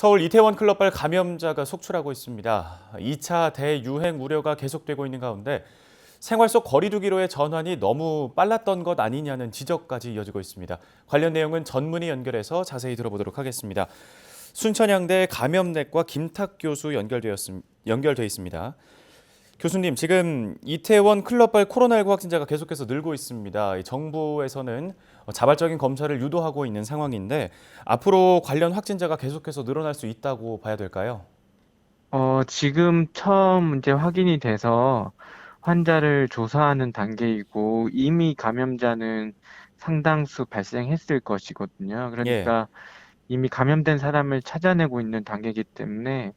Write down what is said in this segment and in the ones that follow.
서울 이태원 클럽발 감염자가 속출하고 있습니다. 2차 대유행 우려가 계속되고 있는 가운데 생활 속 거리두기로의 전환이 너무 빨랐던 것 아니냐는 지적까지 이어지고 있습니다. 관련 내용은 전문의 연결해서 자세히 들어보도록 하겠습니다. 순천향대 감염내과 김탁 교수 연결되었음, 연결돼 있습니다. 교수님, 지금 이태원 클럽발 코로나19 확진자가 계속해서 늘고 있습니다. 이 정부에서는 자발적인 검사를 유도하고 있는 상황인데 앞으로 관련 확진자가 계속해서 늘어날 수 있다고 봐야 될까요? 어, 지금 처음 이제 확인이 돼서 환자를 조사하는 단계이고 이미 감염자는 상당수 발생했을 것이거든요. 예. 그러니까 이미 감염된 사람을 찾아내고 있는 단계이기 때문에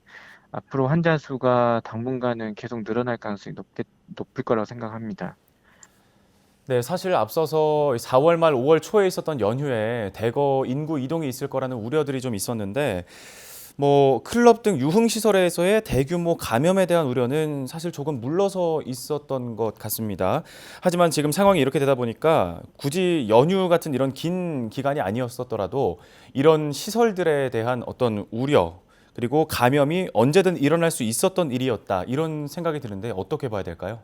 앞으로 환자 수가 당분간은 계속 늘어날 가능성이 높게, 높을 거라고 생각합니다. 네, 사실 앞서서 4월 말 5월 초에 있었던 연휴에 대거 인구 이동이 있을 거라는 우려들이 좀 있었는데 뭐 클럽 등 유흥 시설에서의 대규모 감염에 대한 우려는 사실 조금 물러서 있었던 것 같습니다. 하지만 지금 상황이 이렇게 되다 보니까 굳이 연휴 같은 이런 긴 기간이 아니었었더라도 이런 시설들에 대한 어떤 우려 그리고 감염이 언제든 일어날 수 있었던 일이었다 이런 생각이 드는데 어떻게 봐야 될까요?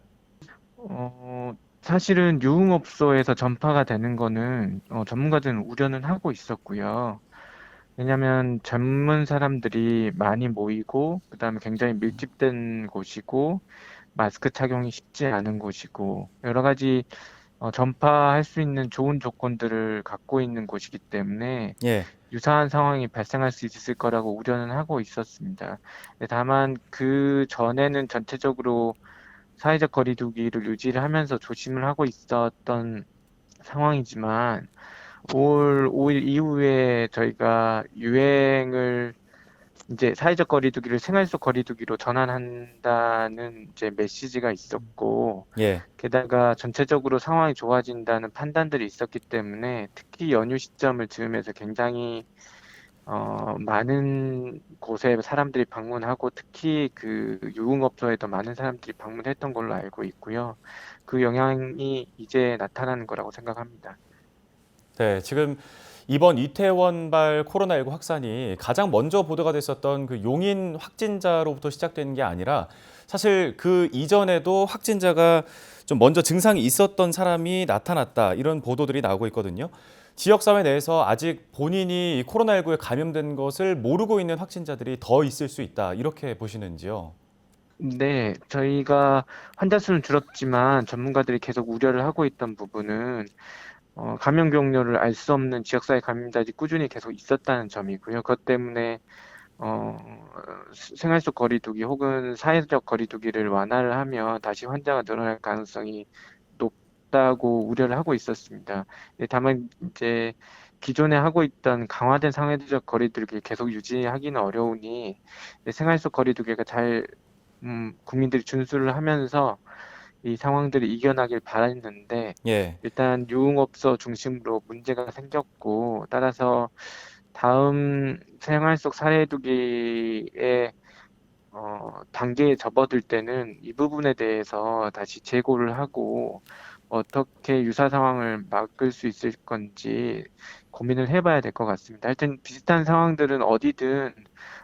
어, 사실은 유흥업소에서 전파가 되는 거는 어, 전문가들은 우려는 하고 있었고요. 왜냐하면 젊은 사람들이 많이 모이고, 그다음에 굉장히 밀집된 곳이고, 마스크 착용이 쉽지 않은 곳이고, 여러 가지 어, 전파할 수 있는 좋은 조건들을 갖고 있는 곳이기 때문에 예, 유사한 상황이 발생할 수 있을 거라고 우려는 하고 있었습니다. 근데 다만 그 전에는 전체적으로 사회적 거리두기를 유지를 하면서 조심을 하고 있었던 상황이지만 5월 5일 이후에 저희가 유행을 이제 사회적 거리두기를 생활 속 거리두기로 전환한다는 이제 메시지가 있었고 예, 게다가 전체적으로 상황이 좋아진다는 판단들이 있었기 때문에 특히 연휴 시점을 즈음해서 굉장히 어, 많은 곳에 사람들이 방문하고 특히 그 유흥업소에도 많은 사람들이 방문했던 걸로 알고 있고요. 그 영향이 이제 나타나는 거라고 생각합니다. 네, 지금 이번 이태원발 코로나19 확산이 가장 먼저 보도가 됐었던 그 용인 확진자로부터 시작되는 게 아니라 사실 그 이전에도 확진자가 좀 먼저 증상이 있었던 사람이 나타났다 이런 보도들이 나오고 있거든요. 지역사회 내에서 아직 본인이 코로나19에 감염된 것을 모르고 있는 확진자들이 더 있을 수 있다 이렇게 보시는지요? 네, 저희가 환자 수는 줄었지만 전문가들이 계속 우려를 하고 있던 부분은 어, 감염 경로를 알 수 없는 지역사회 감염자들이 꾸준히 계속 있었다는 점이고요. 그것 때문에 어, 스- 생활 속 거리두기 혹은 사회적 거리두기를 완화를 하면 다시 환자가 늘어날 가능성이 높다고 우려를 하고 있었습니다. 예, 다만 이제 기존에 하고 있던 강화된 사회적 거리두기를 계속 유지하기는 어려우니 이제 생활 속 거리두기가 잘 음, 국민들이 준수를 하면서 이 상황들을 이겨나길 바랐는데 예, 일단 유흥업소 중심으로 문제가 생겼고 따라서 다음 생활 속 사회두기의 어, 단계에 접어들 때는 이 부분에 대해서 다시 재고를 하고 어떻게 유사 상황을 막을 수 있을 건지 고민을 해봐야 될 것 같습니다. 하여튼 비슷한 상황들은 어디든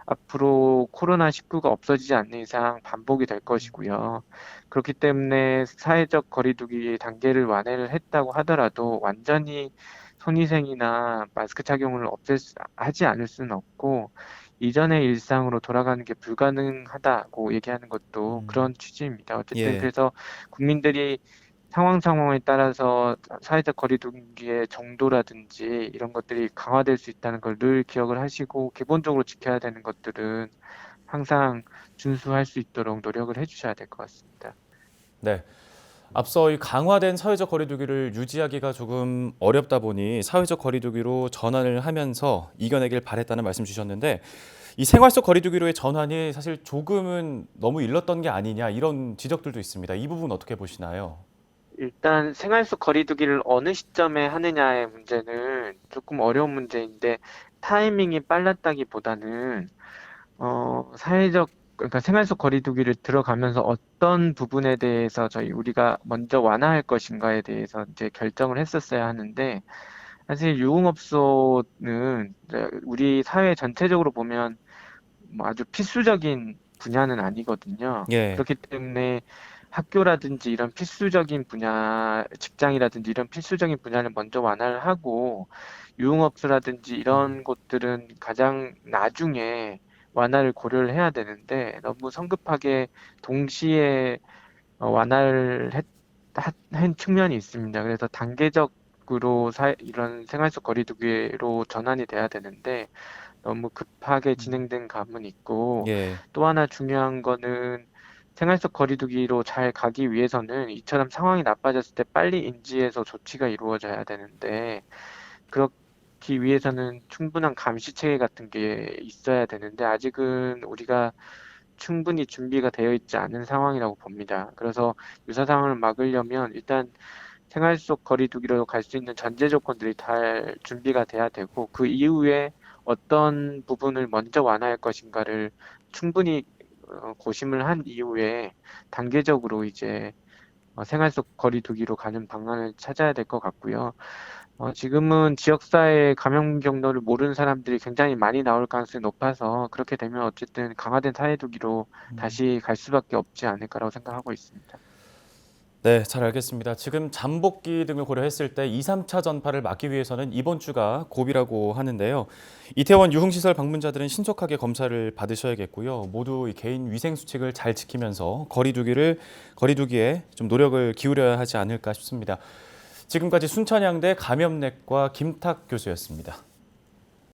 앞으로 코로나19가 없어지지 않는 이상 반복이 될 것이고요. 그렇기 때문에 사회적 거리두기 단계를 완화를 했다고 하더라도 완전히 손위생이나 마스크 착용을 없앨 수, 하지 않을 수는 없고 이전의 일상으로 돌아가는 게 불가능하다고 얘기하는 것도 음, 그런 취지입니다. 어쨌든 예. 그래서 국민들이 상황 상황에 따라서 사회적 거리두기의 정도라든지 이런 것들이 강화될 수 있다는 걸 늘 기억을 하시고 기본적으로 지켜야 되는 것들은 항상 준수할 수 있도록 노력을 해주셔야 될 것 같습니다. 네. 앞서 이 강화된 사회적 거리두기를 유지하기가 조금 어렵다 보니 사회적 거리두기로 전환을 하면서 이겨내길 바랬다는 말씀 주셨는데 이 생활 속 거리두기로의 전환이 사실 조금은 너무 일렀던 게 아니냐 이런 지적들도 있습니다. 이 부분 어떻게 보시나요? 일단 생활 속 거리두기를 어느 시점에 하느냐의 문제는 조금 어려운 문제인데 타이밍이 빨랐다기보다는 어, 사회적 그러니까 생활 속 거리두기를 들어가면서 어떤 부분에 대해서 저희 우리가 먼저 완화할 것인가에 대해서 이제 결정을 했었어야 하는데 사실 유흥업소는 우리 사회 전체적으로 보면 뭐 아주 필수적인 분야는 아니거든요. 예. 그렇기 때문에 학교라든지 이런 필수적인 분야, 직장이라든지 이런 필수적인 분야를 먼저 완화를 하고 유흥업소라든지 이런 곳들은 가장 나중에 완화를 고려를 해야 되는데 너무 성급하게 동시에 어, 완화를 했, 하- 한 측면이 있습니다. 그래서 단계적으로 사, 이런 생활 속 거리두기로 전환이 돼야 되는데 너무 급하게 진행된 감은 있고 예. 또 하나 중요한 거는 생활 속 거리두기로 잘 가기 위해서는 이처럼 상황이 나빠졌을 때 빨리 인지해서 조치가 이루어져야 되는데 그렇기 위해서는 충분한 감시 체계 같은 게 있어야 되는데 아직은 우리가 충분히 준비가 되어 있지 않은 상황이라고 봅니다. 그래서 유사 상황을 막으려면 일단 생활 속 거리두기로 갈 수 있는 전제 조건들이 잘 준비가 돼야 되고 그 이후에 어떤 부분을 먼저 완화할 것인가를 충분히 어, 고심을 한 이후에 단계적으로 이제 어, 생활 속 거리두기로 가는 방안을 찾아야 될 것 같고요. 어, 지금은 지역사회 감염 경로를 모르는 사람들이 굉장히 많이 나올 가능성이 높아서 그렇게 되면 어쨌든 강화된 사회두기로 다시 갈 수밖에 없지 않을까라고 생각하고 있습니다. 네, 잘 알겠습니다. 지금 잠복기 등을 고려했을 때 2, 3차 전파를 막기 위해서는 이번 주가 고비라고 하는데요. 이태원 유흥시설 방문자들은 신속하게 검사를 받으셔야겠고요. 모두 이 개인 위생 수칙을 잘 지키면서 거리두기를 거리두기에 좀 노력을 기울여야 하지 않을까 싶습니다. 지금까지 순천향대 감염내과 김탁 교수였습니다.